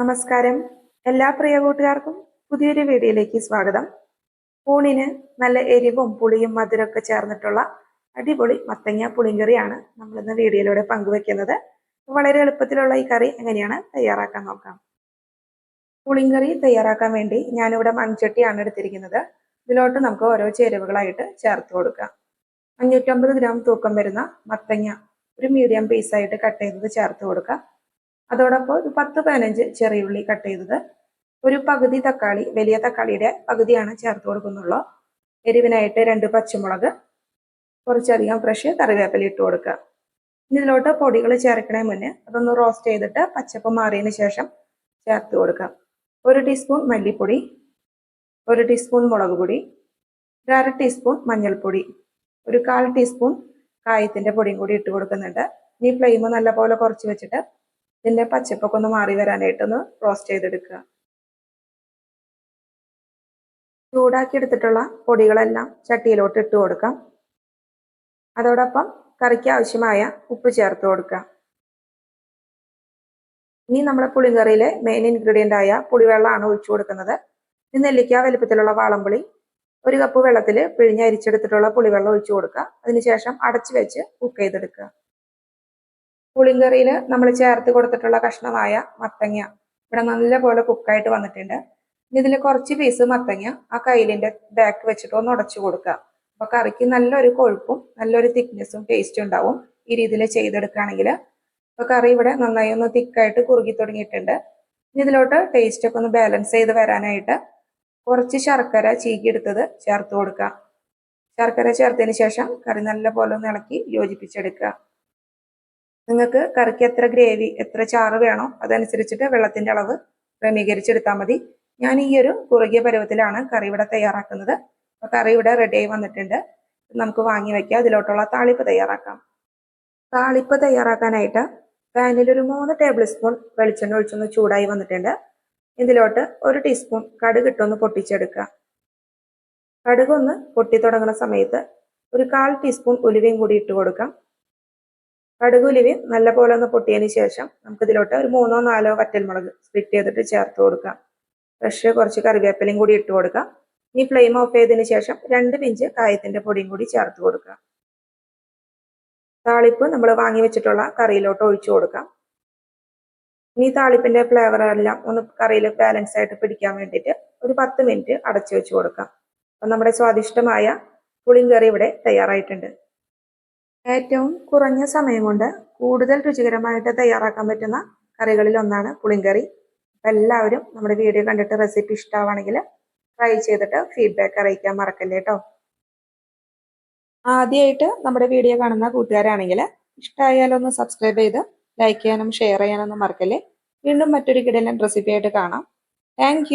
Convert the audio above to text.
നമസ്കാരം. എല്ലാ പ്രിയ കൂട്ടുകാർക്കും പുതിയൊരു വീഡിയോയിലേക്ക് സ്വാഗതം. ഊണിന് നല്ല എരിവും പുളിയും മധുരമൊക്കെ ചേർന്നിട്ടുള്ള അടിപൊളി മത്തങ്ങ പുളിങ്കറിയാണ് നമ്മൾ ഇന്ന് വീഡിയോയിലൂടെ പങ്കുവെക്കുന്നത്. വളരെ എളുപ്പത്തിലുള്ള ഈ കറി എങ്ങനെയാണ് തയ്യാറാക്കാൻ നോക്കാം. പുളിങ്കറി തയ്യാറാക്കാൻ വേണ്ടി ഞാനിവിടെ മൺചട്ടിയാണ് എടുത്തിരിക്കുന്നത്. ഇതിലോട്ട് നമുക്ക് ഓരോ ചേരുവകളായിട്ട് ചേർത്ത് കൊടുക്കാം. അഞ്ഞൂറ്റമ്പത് ഗ്രാം തൂക്കം വരുന്ന മത്തങ്ങ ഒരു മീഡിയം പീസായിട്ട് കട്ട് ചെയ്തത് ചേർത്ത് കൊടുക്കാം. അതോടൊപ്പം ഒരു പത്ത് പതിനഞ്ച് ചെറിയുള്ളി കട്ട് ചെയ്തത്. ഒരു പകുതി തക്കാളി വലിയ തക്കാളിയുടെ പകുതിയാണ് ചേർത്ത് കൊടുക്കുന്നുള്ളൂ. എരിവിനായിട്ട് രണ്ട് പച്ചമുളക് കുറച്ചധികം ഫ്രഷ് കറിവേപ്പില ഇട്ട് കൊടുക്കുക. ഇതിലോട്ട് പൊടികൾ ചേർക്കണേ മുന്നേ അതൊന്ന് റോസ്റ്റ് ചെയ്തിട്ട് പച്ചപ്പ് മാറിയതിന് ശേഷം ചേർത്ത് കൊടുക്കാം ഒരു ടീസ്പൂൺ മല്ലിപ്പൊടി ഒരു ടീസ്പൂൺ മുളക് പൊടി ഒരു അര ടീസ്പൂൺ മഞ്ഞൾപ്പൊടി ഒരു കാൽ ടീസ്പൂൺ കായത്തിന്റെ പൊടിയും കൂടി ഇട്ട് കൊടുക്കുന്നുണ്ട്. ഇനി ഫ്ലെയിം നല്ലപോലെ കുറച്ച് വെച്ചിട്ട് ഇതിന്റെ പച്ചപ്പൊക്കെ ഒന്ന് മാറി വരാനായിട്ടൊന്ന് റോസ്റ്റ് ചെയ്തെടുക്കുക. ചൂടാക്കി എടുത്തിട്ടുള്ള പൊടികളെല്ലാം ചട്ടിയിലോട്ട് ഇട്ട് കൊടുക്കാം. അതോടൊപ്പം കറിക്ക് ആവശ്യമായ ഉപ്പ് ചേർത്ത് കൊടുക്കാം ഇനി നമ്മുടെ പുളിങ്കറിയിലെ മെയിൻ ഇൻഗ്രീഡിയന്റ് ആയ പുളിവെള്ളമാണ് ഒഴിച്ചു കൊടുക്കുന്നത്. ഇത് നെല്ലിക്ക വലുപ്പത്തിലുള്ള വാളംപുളി ഒരു കപ്പ് വെള്ളത്തിൽ പിഴിഞ്ഞ് അരിച്ചെടുത്തിട്ടുള്ള പുളിവെള്ളം ഒഴിച്ചു കൊടുക്കുക. അതിനുശേഷം അടച്ചു വെച്ച് കുക്ക് ചെയ്തെടുക്കുക. പുളിങ്കറിയിൽ നമ്മൾ ചേർത്ത് കൊടുത്തിട്ടുള്ള കഷ്ണമായ മത്തങ്ങ. ഇവിടെ നല്ല പോലെ കുക്കായിട്ട് വന്നിട്ടുണ്ട്. ഇതിൽ കുറച്ച് പീസ് മത്തങ്ങ ആ കയ്യിലിന്റെ ബാക്ക് വെച്ചിട്ട് ഒന്ന് ഉടച്ചു കൊടുക്കുക. അപ്പോൾ കറിക്ക് നല്ലൊരു കൊഴുപ്പും നല്ലൊരു തിക്നെസ്സും ടേസ്റ്റും ഉണ്ടാവും ഈ രീതിയിൽ ചെയ്തെടുക്കുകയാണെങ്കിൽ അപ്പോൾ കറി ഇവിടെ നന്നായി ഒന്ന് തിക്കായിട്ട് കുറുകി തുടങ്ങിയിട്ടുണ്ട്. ഇതിലോട്ട് ടേസ്റ്റ് ഒക്കെ ഒന്ന് ബാലൻസ് ചെയ്ത് വരാനായിട്ട് കുറച്ച് ശർക്കര ചീകിയെടുത്തത് ചേർത്ത് കൊടുക്കുക. ശർക്കര ചേർത്തതിന് ശേഷം കറി നല്ല പോലെ ഒന്ന് ഇളക്കി യോജിപ്പിച്ചെടുക്കുക. നിങ്ങൾക്ക് കറിക്ക് എത്ര ഗ്രേവി എത്ര ചാറ് വേണോ അതനുസരിച്ചിട്ട് വെള്ളത്തിന്റെ അളവ് ക്രമീകരിച്ചെടുത്താൽ മതി. ഞാൻ ഈ ഒരു കുറുകിയ പരുവത്തിലാണ് കറി ഇവിടെ തയ്യാറാക്കുന്നത്. അപ്പോൾ കറി ഇവിടെ റെഡി ആയി വന്നിട്ടുണ്ട്. നമുക്ക് വാങ്ങി വെക്കാം. അതിലോട്ടുള്ള താളിപ്പ് തയ്യാറാക്കാം. താളിപ്പ് തയ്യാറാക്കാനായിട്ട് പാനിൽ ഒരു മൂന്ന് ടേബിൾ സ്പൂൺ വെളിച്ചെണ്ണ ഒഴിച്ചൊന്ന് ചൂടായി വന്നിട്ടുണ്ട്. ഇതിലോട്ട് ഒരു ടീസ്പൂൺ കടുക് ഇട്ടൊന്ന് പൊട്ടിച്ചെടുക്കുക. കടുക് ഒന്ന് പൊട്ടി തുടങ്ങുന്ന സമയത്ത് ഒരു കാൽ ടീസ്പൂൺ ഉലുവയും കൂടി ഇട്ട് കൊടുക്കാം. കടുക് നല്ല നല്ലപോലെ ഒന്ന് പൊട്ടിയതിന് ശേഷം നമുക്ക് ഇതിലോട്ട് ഒരു മൂന്നോ നാലോ വറ്റൽമുളക് സ്പ്ലിറ്റ് ചെയ്തിട്ട് ചേർത്ത് കൊടുക്കാം. ഫ്രഷ് കുറച്ച് കറിവേപ്പിലയും കൂടി ഇട്ട് കൊടുക്കാം. ഈ ഫ്ലെയിം ഓഫ് ചെയ്തതിന് ശേഷം രണ്ട് പിഞ്ച് കായത്തിന്റെ പൊടിയും കൂടി ചേർത്ത് കൊടുക്കാം. താളിപ്പ് നമ്മൾ വാങ്ങി വെച്ചിട്ടുള്ള കറിയിലോട്ട് ഒഴിച്ചു കൊടുക്കാം. ഇനി താളിപ്പിന്റെ ഫ്ലേവർ എല്ലാം ഒന്ന് കറിയിൽ ബാലൻസ് ആയിട്ട് പിടിക്കാൻ വേണ്ടിയിട്ട് ഒരു പത്ത് മിനിറ്റ് അടച്ചു വെച്ച് കൊടുക്കാം. അപ്പം നമ്മുടെ സ്വാദിഷ്ടമായ പുളിങ്കറി ഇവിടെ തയ്യാറായിട്ടുണ്ട്. ഏറ്റവും കുറഞ്ഞ സമയം കൊണ്ട് കൂടുതൽ രുചികരമായിട്ട് തയ്യാറാക്കാൻ പറ്റുന്ന കറികളിൽ ഒന്നാണ് പുളിങ്കറി. അപ്പം എല്ലാവരും നമ്മുടെ വീഡിയോ കണ്ടിട്ട് റെസിപ്പി ഇഷ്ടമാണെങ്കിൽ ട്രൈ ചെയ്തിട്ട് ഫീഡ്ബാക്ക് അറിയിക്കാൻ മറക്കല്ലേ കേട്ടോ ആദ്യമായിട്ട് നമ്മുടെ വീഡിയോ കാണുന്ന കൂട്ടുകാരാണെങ്കിൽ ഇഷ്ടമായാലൊന്ന് സബ്സ്ക്രൈബ് ചെയ്ത് ലൈക്ക് ചെയ്യാനും ഷെയർ ചെയ്യാനൊന്നും മറക്കല്ലേ. വീണ്ടും മറ്റൊരു കിടലൻ റെസിപ്പിയായിട്ട് കാണാം. താങ്ക്